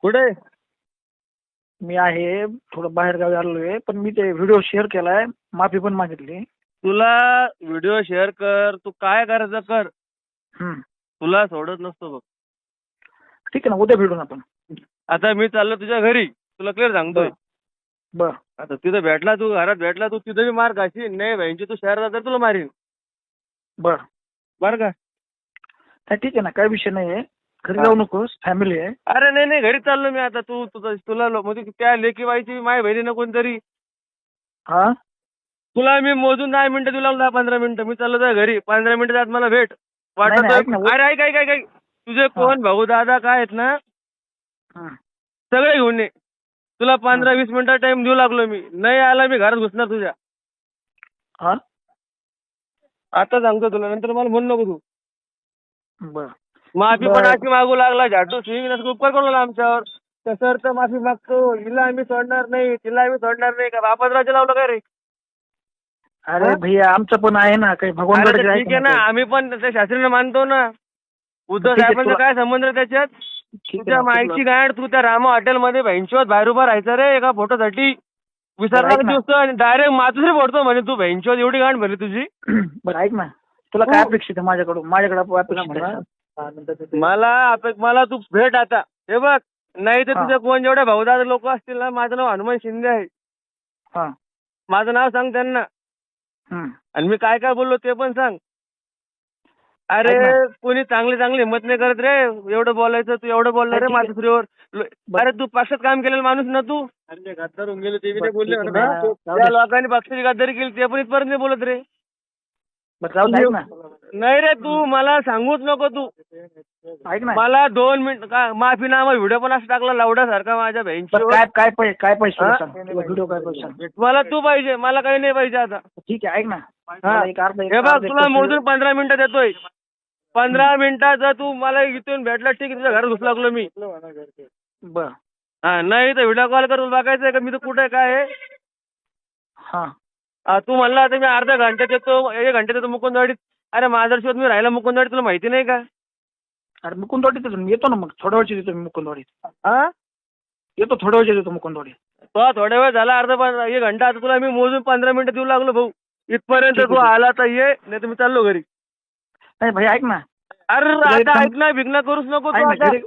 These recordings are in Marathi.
कुठे मी आहे थोडं बाहेर गावी आलोय पण मी ते व्हिडिओ शेअर केलाय माफी पण मागितली. तुला व्हिडिओ शेअर कर तू काय करायचं कर. हम्म. तुला सोडत नसतो बघ. ठीक आहे ना उद्या भेटून आपण. आता मी चाललो तुझ्या घरी तुला क्लिअर सांगतोय. बर. आता तिथं भेटला तू घरात भेटला तू तिथं बी मार खाशील नाही बहिणची तू शहरात तर तुला मारीन. बर. बरं का? नाही ठीक आहे ना काय विषय नाही आहे घरी जाऊ नकोस फॅमिली आहे. अरे नाही नाही घरी चाललो मी आता. तू तुझं तुला लो- म्हणजे त्या लेकी बाईची माझ्या बहिणीनं कोणतरी. हा? तुला मी मोजून दहा मिनिटं तुला दहा पंधरा मिनिटं. मी चाललो तुझ्या घरी. पंधरा मिनिटं त्यात मला भेट. नाही, ऐक ना, वाटत अरे ऐक ऐक ऐक ऐक. तुझे कोण भाऊ दादा काय आहेत ना. सगळे घेऊन ये. तुला पंधरा वीस मिनिटं टाइम देऊ लागलो मी. नाही आला मी घरात घुसणार तुझ्या. हा? आता सांगतो तुला नंतर मला म्हणू नको तू. बर. माफी. पण अशी मागू लागला. स्विंग नसं उपकार करू लागला आमच्यावर. तसं तर माफी मागतो. हिला आम्ही सोडणार नाही. तिला आम्ही सोडणार नाही का? बापाच राजा लावलं काय रे? अरे? भैया आमचं पण आहे ना. काही भगवान अरे ठीक आहे ना. आम्ही पण त्या शास्त्रीनं मानतो ना. उद्धव ठीक आहे, साहेबांचा तुला- काय संबंध रे त्याच्यात? तुझ्या माईची गाड तू त्या रामा हॉटेलमध्ये बहिंचोत बाहेर उभा राहायचं रे. एका फोटोसाठी विसरला ऐक ना. दिवस आणि डायरेक्ट मातुश्री फोडतो म्हणे तू बहिंचोत एवढी गाण भरली तुझी? बरं ऐक ना. तुला काय हो. अपेक्षित आहे माझ्याकडून? माझ्याकडे अपेक्षित आहे मला आप- मला तू भेट आता. हे बघ नाही तर हा. तुझे कोण जेवढे भाऊदार लोक असतील ना माझं नाव हनुमान शिंदे आहे. हा. माझं नाव सांग त्यांना. आणि मी काय काय बोललो ते पण सांग. अरे कोणी चांगली चांगली हिंमत नाही करत रे. एवढं बोलायचं तू एवढं बोलला रे लो- बरं. अरे तू पक्षात काम केलेला माणूस ना तू? गेले बी बोलले त्या. लोकांनी पक्षाची गद्दारी केली ते पण इथपर्यंत नाही बोलत रे. नाही रे तू मला सांगूच नको तू. ऐक ना. मला दोन मिनिट का माफीनामा व्हिडिओ पण असं टाकला लावड्यासारखा माझ्या बरं बहिणीवर काय काय काय पाहिजे तुला हा? सांग तुला व्हिडिओ काय पाहिजे सांग मला तू पाहिजे मला काही नाही पाहिजे आता. ठीक आहे ऐक ना. हा. मला एक अर्धा एक हे बघ अर्धा तुला मोजून पंधरा मिनिटं देतोय. पंधरा मिनिटाचा तू मला इथून भेटला ठीक आहे तुझ्या घरात घुसू लागलो मी. बर. हा नाही तर व्हिडिओ कॉल करून बघायचंय का? मी तर कुठे काय आहे? हा. हा, तू म्हणला आता मी अर्धा घंट्यात येतो एक घंट्यात येतो मुकुंदवाडीत. अरे माझा शोध मी राहिला मुकुंदवाडीत तुला माहिती नाही का? अरे मुकुंदवाडीत येतो ना. येतो ना मग थोड्या वेळची येतो मी मुकुंदवाडीत. हा? येतो थोड्या वेळची येतो मुकुंदवाडीत. तो थोड्या वेळ झाला अर्धा पण एक घंटा आता तुला मी मोजून पंधरा मिनिटं देऊ लागलो भाऊ. इथपर्यंत तू. आला तर ये नाही तर मी चाललो घरी. नाही भाई ऐक ना. अरे तुला आता एकदम- ऐकणार भिकना करूच नको तू ऐक ना आता. घरी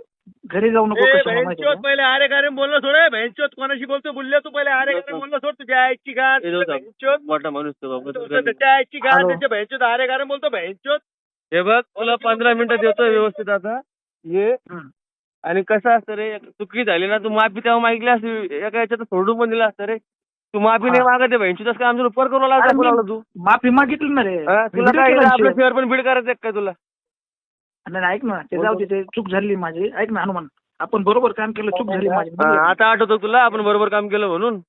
घरी जाऊ नको माहिती आहे का? पहिले अरे गारे बोललो सोड बहिणचोद कोणाशी बोलतो बोलले तू पहिले अरे गारे बोललो सोड तुझ्या आईची बहिणचोद मोठा माणूस तो हॅलो. त्याच्या आईची हॅलो. त्याच्या बहिणचोद अरे गारे बोलतो बहिणचोद हे बघ तुला पंधरा मिनिटं देतो व्यवस्थित आता ये. आणि कसं असतं रे चुकी झाली ना तू माफी तेव्हा मागितली असती एका याच्यात सोडून पण दिलं असतं रे तू माफी नाही हा. मागत आहे बहिणची तसं काय आमचा उपकार करू अरे लागला मी- लागला तू माफी मागितली ना रे हा? तुला काय आपलं. शेअर पण बीड करायचं आहे काय तुला नाही ऐक ना ते जाऊ दे ते चूक झाली माझी. ऐक ना हनुमान आपण बरोबर काम केलं चूक झाली माझी. हा, आता आठवतो तुला आपण बरोबर काम केलं म्हणून?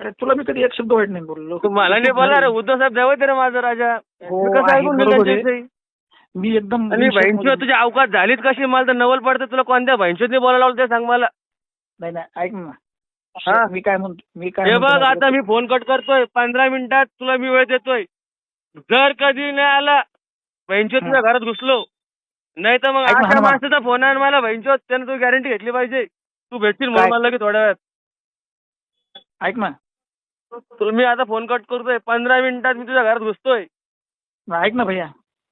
अरे तुला मी कधी एक शब्द वाईट नाही बोललो. तू मला नाही बोलणार झाली. उद्धव साहेब द्यावं रे माझा राजा. हो, मी कसं आहे, ऐकून घेईल बरोबर आहे. त्यांच्याविषयी? मी एकदम आणि बहिणची तुझी अवकात झालीच कशी? मला तर नवल पडतं तुला कोणत्या बहिणचोत बोलायला लावलं ते सांग मला. नाही नाही ऐक ना. हा. मी काय म्हणतो मी काय हे म्हणतो बघ माहिती आता आहे मी फोन कट करतोय पंधरा मिनिटात तुला मी वेळ देतोय. जर कधी नाही आला बहिणचोत तुझ्या घरात घुसलो. नाही तर मग ऐक ना, अशा हनुमान. माणसाचा फोन आहे मला बहिणचोत त्यानं तू गॅरंटी घेतली पाहिजे तू भेटशील म्हणून काय? मला की थोड्या वेळात? ऐक ना तुला मी आता फोन कट करतोय पंधरा मिनिटात मी तुझ्या घरात घुसतोय ना, ऐक ना भैया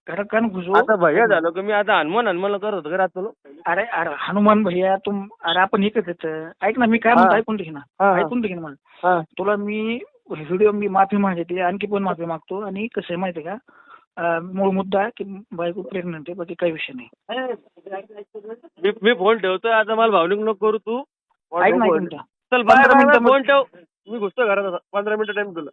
घरात का घुसू आता भैया झालो की मी आता हनुमान हनुमान करत होतो घरात तुला अरे अरे हनुमान भैया तुम अरे आपण एकच येत ऐक ना मी काय म्हणतो हा. ऐकून घे ना हा, हा. ऐकून घे ना मला हा. तुला मी व्हिडिओ मी माफी मागितली आणखी पण माफी मागतो आणि कसं आहे माहिती आहे का मूळ मुद्दा आहे की बायको प्रेग्नंट आहे बाकी काही विषय नाही. मी मी फोन ठेवतोय आता मला भावनिक नको करू तू. ऐक ना ऐक ना चल बाय पंधरा बाय मिनिटं फोन ठेव. मी घुसतो घरात आता. पंधरा मिनिटं टाइम तुला.